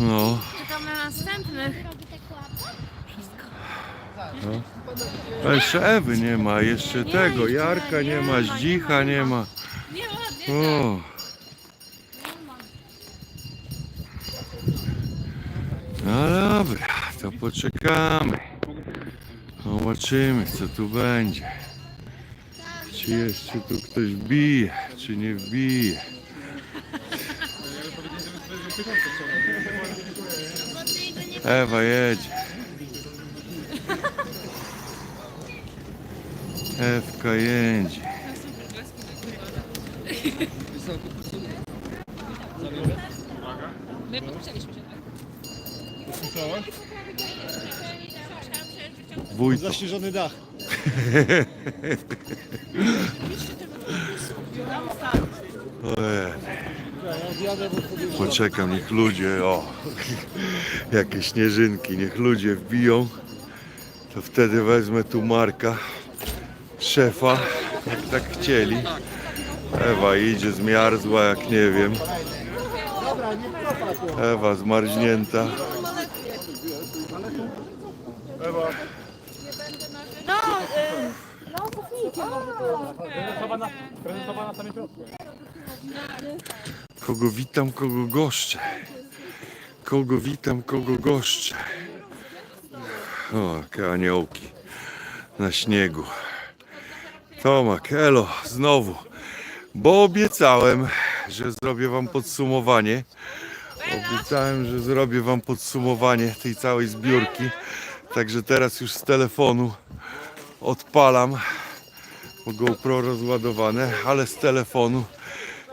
No, Czekamy na następnych. a jeszcze Ewy nie ma, jeszcze tego, Jarka nie ma, Zdzicha nie ma. Nie ładnie. O. No dobra, to poczekamy. Zobaczymy, co tu będzie. Czy jeszcze tu ktoś wbije, czy nie wbije. Ewa jedzie. Ewka jedzie. My podpisaliśmy się. Wójt. Zaśnieżony dach. Ojej. Ja odjadę, bo wtedy Poczekam, niech ludzie, o, jakie śnieżynki, niech ludzie wbiją, to wtedy wezmę tu Marka, szefa, jak tak chcieli. Ewa idzie zmiarzła, jak nie wiem. Ewa zmarznięta. Kogo witam, kogo goszczę. Kogo witam, kogo goszczę. O, jakie aniołki na śniegu. Tomak, elo, znowu. Bo obiecałem, że zrobię wam podsumowanie. Obiecałem, że zrobię wam podsumowanie tej całej zbiórki. Także teraz już z telefonu odpalam. Bo GoPro rozładowane, ale z telefonu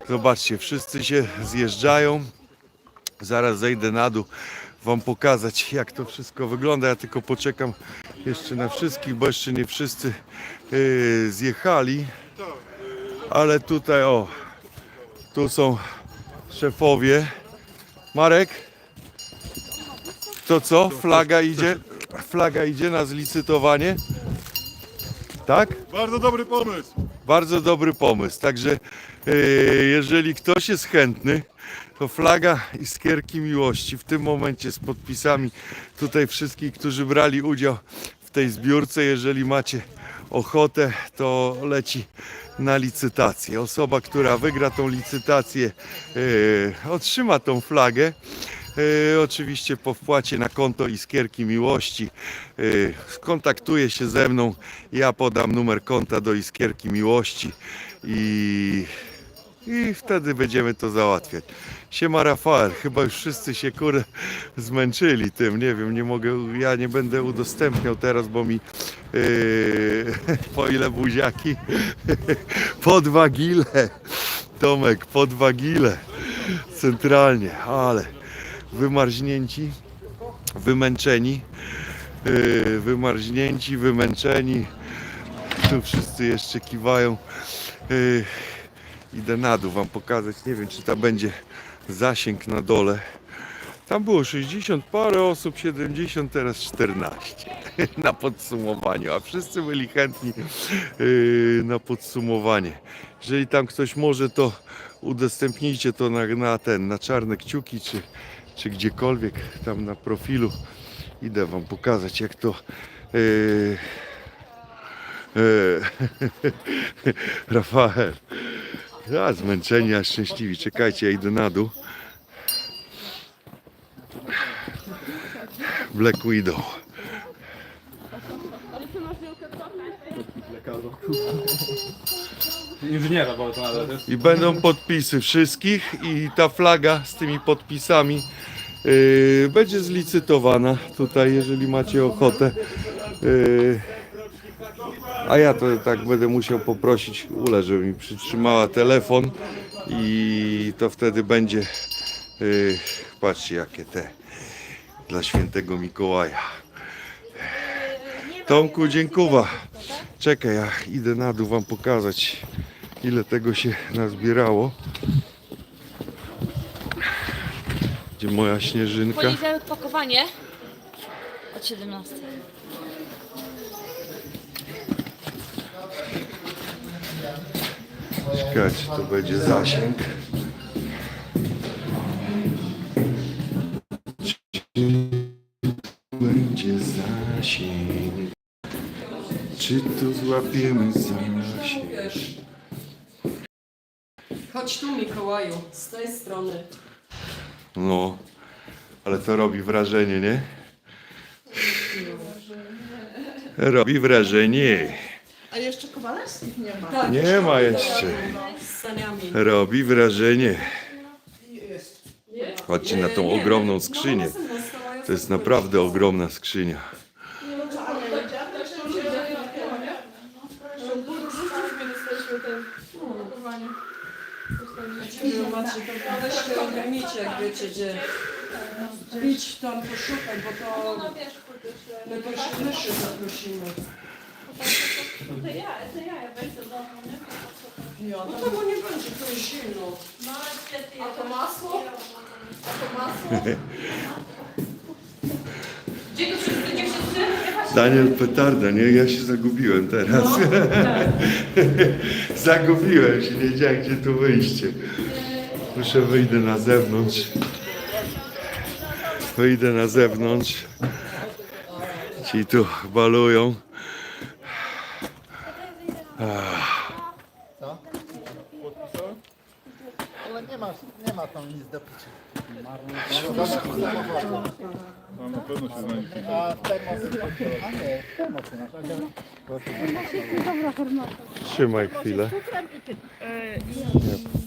Zobaczcie, wszyscy się zjeżdżają. Zaraz zejdę na dół Wam pokazać jak to wszystko wygląda. Ja tylko poczekam jeszcze na wszystkich, bo jeszcze nie wszyscy yy, zjechali. Ale tutaj o, tu są szefowie. Marek, to co? Flaga idzie? Flaga idzie na zlicytowanie? Tak? Bardzo dobry pomysł. Bardzo dobry pomysł. Także e, jeżeli ktoś jest chętny, to flaga Iskierki Miłości w tym momencie z podpisami tutaj wszystkich, którzy brali udział w tej zbiórce. Jeżeli macie ochotę, to leci na licytację. Osoba, która wygra tą licytację, e, otrzyma tą flagę. E, oczywiście po wpłacie na konto Iskierki Miłości e, skontaktuje się ze mną. Ja podam numer konta do Iskierki Miłości i, i wtedy będziemy to załatwiać. Siema Rafael, chyba już wszyscy się kurde zmęczyli tym, nie wiem, nie mogę, ja nie będę udostępniał teraz, bo mi yy, po ile buziaki, po dwa gile, Tomek, po dwa gile, centralnie, ale wymarznięci, wymęczeni, yy, wymarznięci, wymęczeni. Tu wszyscy jeszcze kiwają. Yy, idę na dół wam pokazać. Nie wiem, czy tam będzie zasięg na dole. Tam było 60 parę osób, 70, teraz 14 na podsumowaniu, a wszyscy byli chętni yy, na podsumowanie. Jeżeli tam ktoś może, to udostępnijcie to na, na ten, na czarne kciuki, czy, czy gdziekolwiek tam na profilu. Idę wam pokazać, jak to yy, yy, Rafael. Ja zmęczeni, a szczęśliwi. Czekajcie, ja idę na dół. Black Widow. Inżyniera, bo to nawet jest. I będą podpisy wszystkich i ta flaga z tymi podpisami yy, będzie zlicytowana tutaj, jeżeli macie ochotę. Yy, a ja to tak będę musiał poprosić Ulę, żeby mi przytrzymała telefon i to wtedy będzie yy, patrzcie jakie te dla świętego Mikołaja. Tomku, dziękuję. Czekaj, ja idę na dół wam pokazać ile tego się nazbierało. Gdzie moja śnieżynka? Poniedziałek pakowanie. Od 17. Czekać, to będzie zasięg. Łapiemy za. Chodź tu, Mikołaju, z tej strony. No, ale to robi wrażenie, nie? Robi wrażenie. A jeszcze Kowalewskich nie ma. Tak, Nie ma jeszcze. z saniami. Robi wrażenie. Chodźcie na tą ogromną skrzynię. To jest naprawdę ogromna skrzynia. Zobaczcie, to weźcie ogarnijcie, jak wiecie gdzie. Idź tam poszukaj, bo to my też myszy zaprosimy. Ja, no to bo nie będzie, to jest zimno. A to masło? A to masło? Daniel Petarda, nie? Ja się zagubiłem teraz. zagubiłem się, nie wiedziałem gdzie tu wyjście. Muszę wyjdę na zewnątrz. Wyjdę na zewnątrz. Ci tu balują. Ale nie ma, nie ma tam nic do picia. No, na pewno się znajdzie. A termos, a nie, termos na Trzymaj chwilę. Nie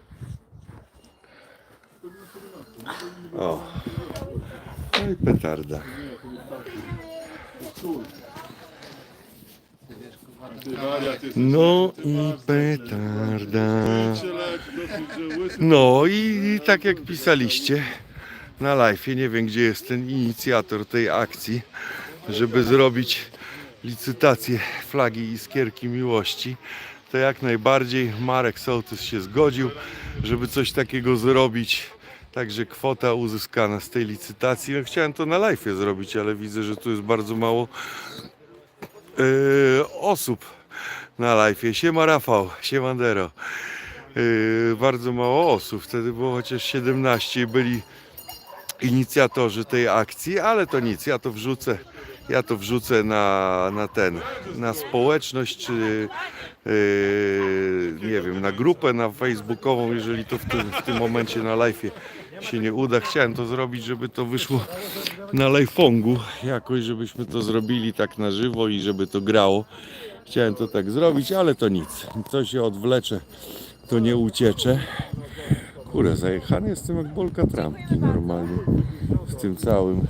O. No i petarda. No i petarda. No i tak jak pisaliście na live, nie wiem gdzie jest ten inicjator tej akcji, żeby zrobić licytację flagi Iskierki Miłości, to jak najbardziej Marek Sołtys się zgodził, żeby coś takiego zrobić. Także kwota uzyskana z tej licytacji. Ja chciałem to na live zrobić, ale widzę, że tu jest bardzo mało e, osób na live. Siema Rafał, siemandero. Yy, bardzo mało osób. Wtedy było chociaż 17 i byli inicjatorzy tej akcji, ale to nic, ja to wrzucę. Ja to wrzucę na, na ten, na społeczność, czy yy, nie wiem, na grupę, na facebookową, jeżeli to w tym, w tym momencie na live się nie uda. Chciałem to zrobić, żeby to wyszło na live'ongu jakoś, żebyśmy to zrobili tak na żywo i żeby to grało. Chciałem to tak zrobić, ale to nic. To się odwlecze to nie ucieczę. Kurde, zajechany jestem jak bolka trampki normalnie w tym całym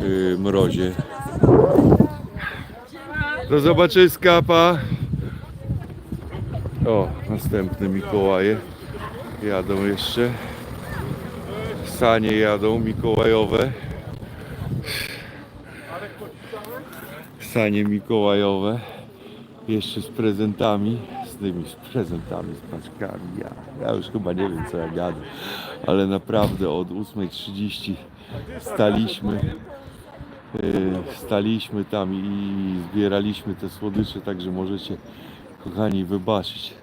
yy, mrozie. Do zobaczyska, pa! O, następne Mikołaje jadą jeszcze. Sanie jadą Mikołajowe. Sanie Mikołajowe. Jeszcze z prezentami, z tymi z prezentami, z paczkami. Ja, ja już chyba nie wiem co ja gadam, ale naprawdę od 8.30 staliśmy, staliśmy tam i zbieraliśmy te słodycze, także możecie kochani wybaczyć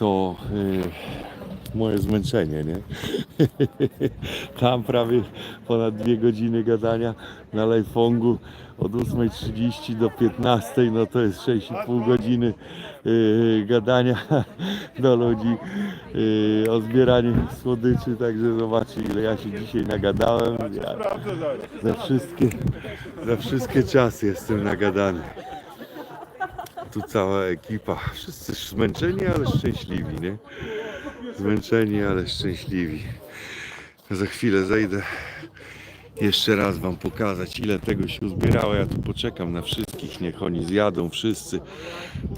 to yy, moje zmęczenie, nie? Tam prawie ponad dwie godziny gadania na live'ongu od 8.30 do 15.00, no to jest 6,5 godziny yy, gadania do ludzi yy, o zbieraniu słodyczy, także zobaczcie ile ja się dzisiaj nagadałem. Ja za wszystkie, za wszystkie czasy jestem nagadany. Tu cała ekipa, wszyscy zmęczeni, ale szczęśliwi, nie? Zmęczeni, ale szczęśliwi. Za chwilę zejdę jeszcze raz Wam pokazać, ile tego się uzbierało. Ja tu poczekam na wszystkich, niech oni zjadą wszyscy.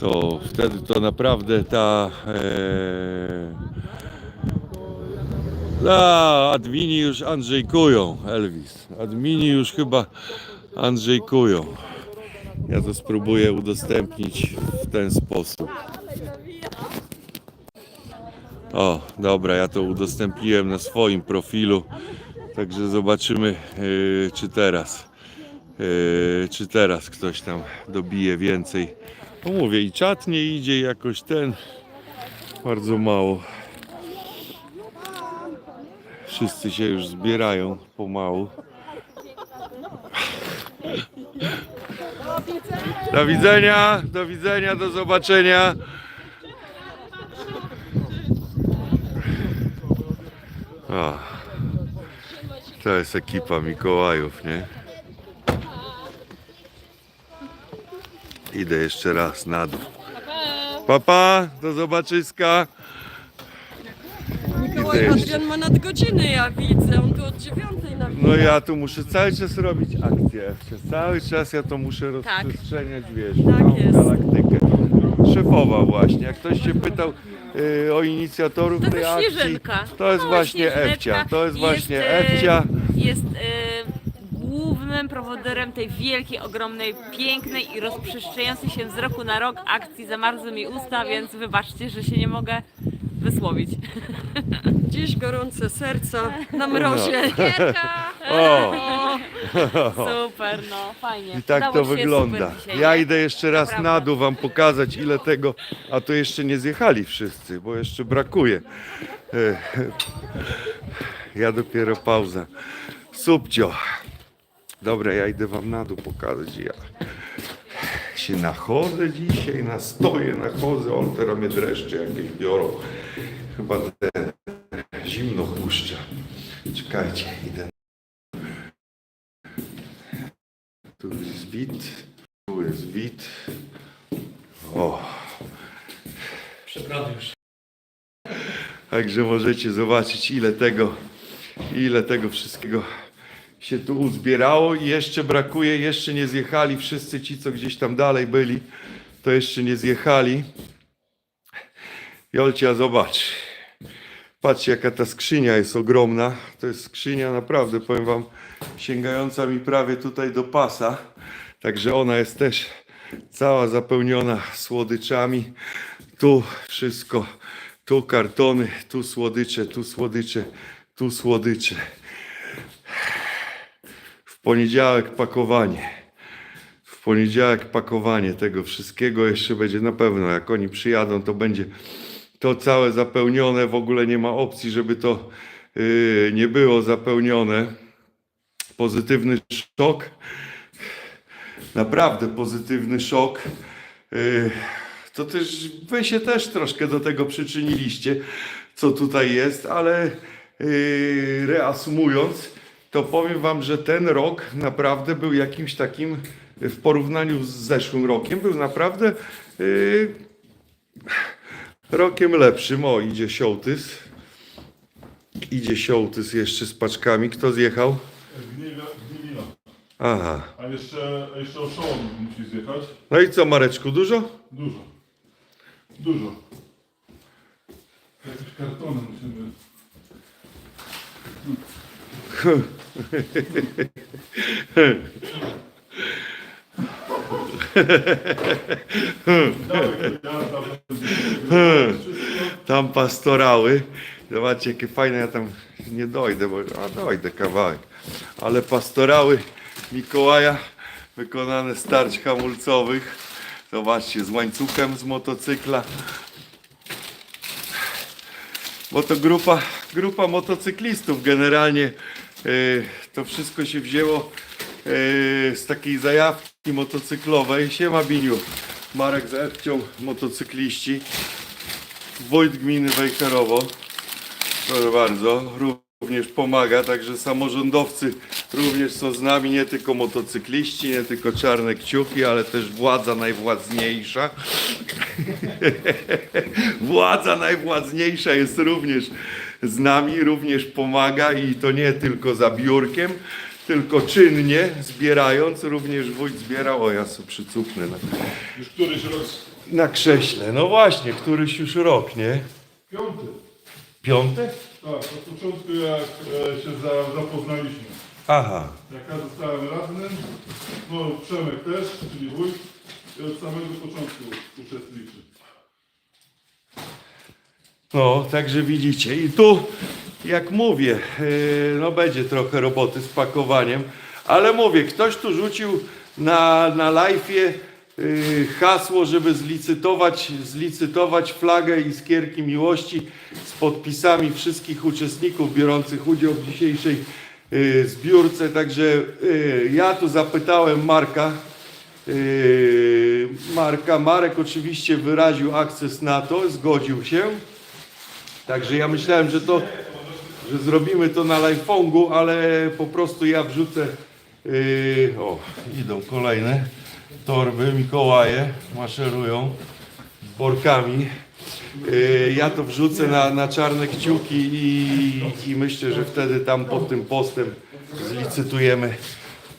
To wtedy to naprawdę ta. E, a, admini już Andrzejkują, Elvis. Admini już chyba Andrzejkują. Ja to spróbuję udostępnić w ten sposób. O, dobra, ja to udostępniłem na swoim profilu. Także zobaczymy, yy, czy teraz, yy, czy teraz ktoś tam dobije więcej. No mówię, i czat nie idzie, jakoś ten. Bardzo mało. Wszyscy się już zbierają pomału. Do widzenia, do widzenia, do zobaczenia. To jest ekipa Mikołajów, nie? Idę jeszcze raz na dół. Papa, do zobaczyska. Idę jeszcze. Adrian ma nadgodziny, ja widzę. On tu od dziewiątej na No ja tu muszę cały czas robić akcję. Ewcia. Cały czas ja to muszę Tak. rozprzestrzeniać, wiesz, Tak całą jest. galaktykę. Szefowa właśnie. Jak ktoś się pytał y, o inicjatorów To tej jest akcji, Śnieżynka. to jest Mała właśnie Śnieżyneczka. Ewcia. To jest właśnie e, Ewcia. Jest e, głównym prowodyrem tej wielkiej, ogromnej, pięknej i rozprzestrzeniającej się z roku na rok akcji Zamarzły mi usta, więc wybaczcie, że się nie mogę wysłowić. Dziś gorące serca na mrozie. Gierka! O, Super, no fajnie. i tak Udało to ci się wygląda. super dzisiaj, Ja nie? idę jeszcze raz Naprawdę. na dół wam pokazać ile tego, a to jeszcze nie zjechali wszyscy, bo jeszcze brakuje. E, Ja dopiero pauza. Subcio. Dobra, ja idę wam na dół pokazać. Ja się nachodzę dzisiaj, nastoję, nachodzę. On teraz mnie dreszcze jakieś biorą. Chyba ten zimno puszcza. Czekajcie, idę. Tu jest wit. Tu jest wit. O. Także możecie zobaczyć ile tego, ile tego wszystkiego się tu uzbierało i jeszcze brakuje, jeszcze nie zjechali wszyscy ci, co gdzieś tam dalej byli, to jeszcze nie zjechali. Jolcia, zobacz. Patrzcie, jaka ta skrzynia jest ogromna. To jest skrzynia naprawdę, powiem wam, sięgająca mi prawie tutaj do pasa. Także ona jest też cała zapełniona słodyczami. Tu wszystko, tu kartony, tu słodycze, tu słodycze, tu słodycze. Poniedziałek pakowanie. W poniedziałek pakowanie tego wszystkiego jeszcze będzie na pewno. Jak oni przyjadą, to będzie to całe zapełnione. W ogóle nie ma opcji, żeby to yy, nie było zapełnione. Pozytywny szok. Naprawdę pozytywny szok. Yy, to też wy się też troszkę do tego przyczyniliście, co tutaj jest, ale yy, reasumując, to powiem wam, że ten rok naprawdę był jakimś takim w porównaniu z zeszłym rokiem, był naprawdę yy, rokiem lepszym. O, idzie Siołtys. Idzie Siołtys jeszcze z paczkami. Kto zjechał? Gniewina. Aha. A jeszcze, jeszcze oszołom musi zjechać. No i co, Mareczku, dużo? Dużo. Dużo. Jakieś kartony musimy. Tam pastorały. Zobaczcie, jakie fajne, ja tam nie dojdę, bo a dojdę kawałek. Ale pastorały Mikołaja wykonane z tarć hamulcowych. Zobaczcie, z łańcuchem z motocykla. Bo to grupa, grupa motocyklistów generalnie. Y, to wszystko się wzięło y, z takiej zajawki motocyklowej. Siema Biniu. Marek z Ewcią, motocykliści. Wójt gminy Wejherowo. Proszę bardzo, również pomaga, także samorządowcy również są z nami, nie tylko motocykliści, nie tylko czarne kciuki, ale też władza najwładniejsza. władza najwładniejsza jest również z nami, również pomaga i to nie tylko za biurkiem, tylko czynnie zbierając, również wójt zbierał, o ja sobie przycupnę na, już któryś rok. na krześle. No właśnie, któryś już rok, nie? Piąty. Piąty? Tak, od początku jak e, się za, zapoznaliśmy. Aha. Jak ja zostałem radnym, no Przemek też, czyli wójt, i od samego początku uczestniczy. No, także widzicie. I tu, jak mówię, yy, no będzie trochę roboty z pakowaniem, ale mówię, ktoś tu rzucił na, na live'ie yy, hasło, żeby zlicytować, zlicytować flagę Iskierki Miłości z podpisami wszystkich uczestników biorących udział w dzisiejszej yy, zbiórce. Także ja tu zapytałem Marka, Marka. Marek oczywiście wyraził akces na to, zgodził się. Także ja myślałem, że to, że zrobimy to na live'ongu, ale po prostu ja wrzucę. Yy, o, idą kolejne torby, Mikołaje maszerują z workami. Yy, ja to wrzucę na, na czarne kciuki i, i myślę, że wtedy tam pod tym postem zlicytujemy.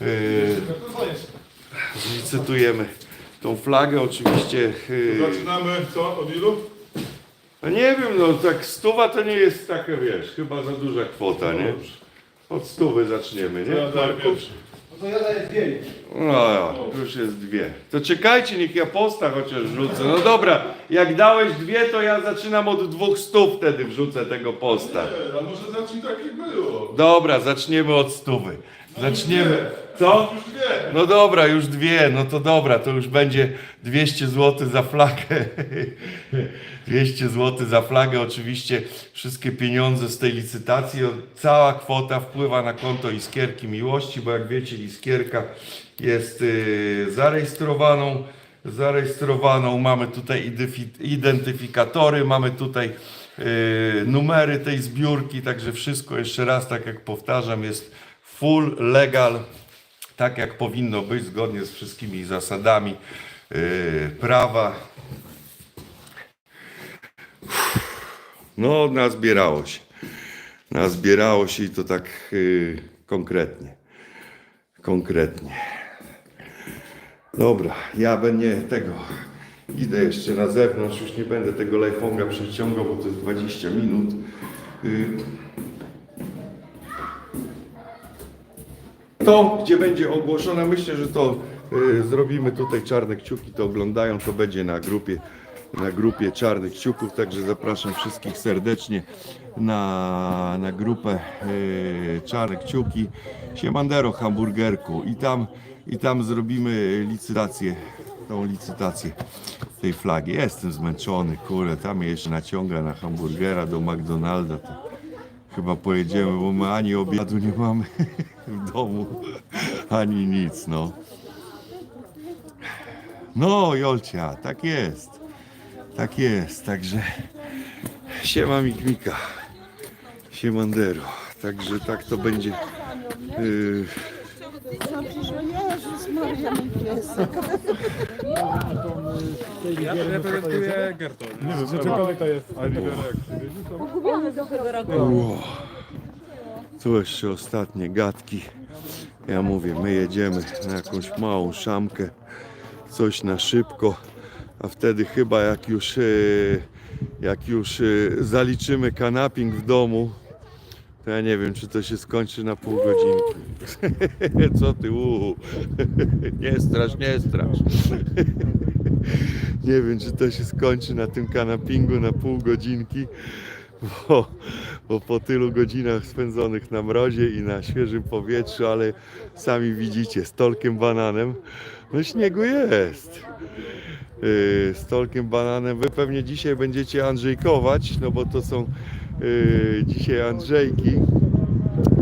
Yy, zlicytujemy tą flagę. Oczywiście. Yy, Zaczynamy co? Od ilu? No nie wiem, no tak stuwa to nie jest taka, wiesz, chyba za duża kwota, nie? Od stówy zaczniemy, nie? Daję pierwszy. To ja daję dwie. No, już jest dwie. To czekajcie, niech ja posta chociaż wrzucę. No dobra, jak dałeś dwie, to ja zaczynam od dwóch stów wtedy wrzucę tego posta. Nie, a może zacznij tak jak było. Dobra, zaczniemy od stówy. Zaczniemy. Co? No dobra, już dwie, no to dobra, to już będzie 200 zł za flagę. 200 zł za flagę, oczywiście wszystkie pieniądze z tej licytacji, cała kwota wpływa na konto Iskierki Miłości, bo jak wiecie Iskierka jest y, zarejestrowaną, zarejestrowaną, mamy tutaj identyfi- identyfikatory, mamy tutaj y, numery tej zbiórki, także wszystko jeszcze raz, tak jak powtarzam, jest full legal, tak jak powinno być, zgodnie z wszystkimi zasadami yy, prawa. No, nazbierało się. Nazbierało się i to tak yy, konkretnie. Konkretnie. Dobra, ja będę tego. Idę jeszcze na zewnątrz, już nie będę tego lajfonga przeciągał, bo to jest 20 minut. Yy, To, gdzie będzie ogłoszone, myślę, że to y, zrobimy tutaj czarne kciuki, to oglądają, to będzie na grupie, na grupie czarnych kciuków, także zapraszam wszystkich serdecznie na, na grupę y, czarne kciuki Siemandero Hamburgerku i tam, i tam zrobimy licytację, tą licytację tej flagi. Jestem zmęczony, kurde, tam jeszcze naciąga na hamburgera do McDonalda. To Chyba pojedziemy, bo my ani obiadu nie mamy w domu, ani nic, no. No, Jolcia, tak jest. Tak jest, także siema Mikmika, siemandero. Także tak to będzie. Yy, Ja reprezentuję Gerton. Nie wiem, cokolwiek to jest. Ale nie wiem jak. Ło. Tu jeszcze ostatnie gadki. Ja mówię, my jedziemy na jakąś małą szamkę, coś na szybko, a wtedy chyba jak już, e, jak już e, zaliczymy kanaping w domu, to ja nie wiem, czy to się skończy na pół godzinki. Co ty, uhu. Nie strasz, nie strasz. Nie wiem, czy to się skończy na tym kanapingu na pół godzinki, bo, bo po tylu godzinach spędzonych na mrozie i na świeżym powietrzu, ale sami widzicie, z tolkiem bananem, no śniegu jest. Yy, z tolkiem bananem. Wy pewnie dzisiaj będziecie Andrzejkować, no bo to są yy, dzisiaj Andrzejki.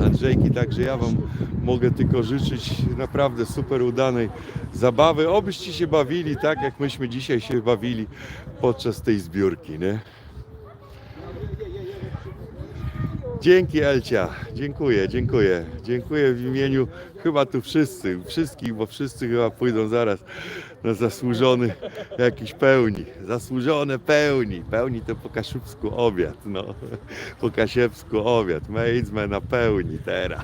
Andrzejki, także ja Wam mogę tylko życzyć naprawdę super udanej zabawy. Obyście się bawili tak, jak myśmy dzisiaj się bawili podczas tej zbiórki, nie? Dzięki Elcia, dziękuję, dziękuję. Dziękuję w imieniu chyba tu wszyscy, wszystkich, bo wszyscy chyba pójdą zaraz na zasłużony jakiś pełni. Zasłużone pełni. Pełni to po kaszubsku obiad, no. Po kasiepsku obiad. My idźmy na pełni teraz.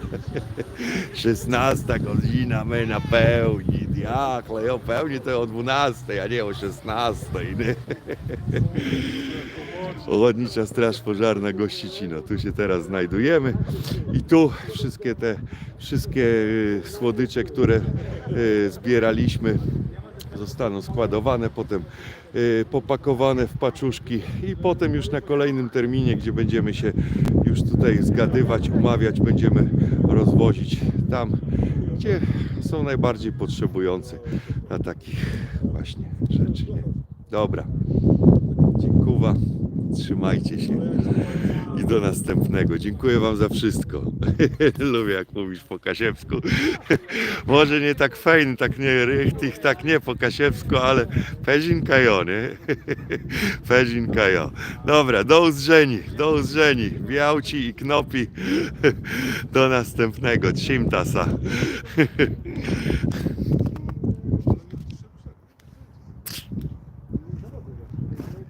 16 godzina, my na pełni. Diakle, o pełni to o 12, a nie o 16, nie? Ochotnicza Straż Pożarna Gościcino. Tu się teraz znajdujemy i tu wszystkie te wszystkie y, słodycze, które y, zbieraliśmy zostaną składowane, potem y, popakowane w paczuszki i potem już na kolejnym terminie, gdzie będziemy się już tutaj zgadywać, umawiać, będziemy rozwozić tam, gdzie są najbardziej potrzebujący na takich właśnie rzeczy. Dobra, dziękuję, trzymajcie się i do następnego. Dziękuję Wam za wszystko. Lubię jak mówisz po kasiewsku. Może nie tak fajny, tak nie richtig, tak nie po kasiewsku, ale pezinka jo, nie? Pezinka jo. Dobra, do uzrzeni, do uzrzeni. Białci i knopi. Do następnego. Trzymtasa.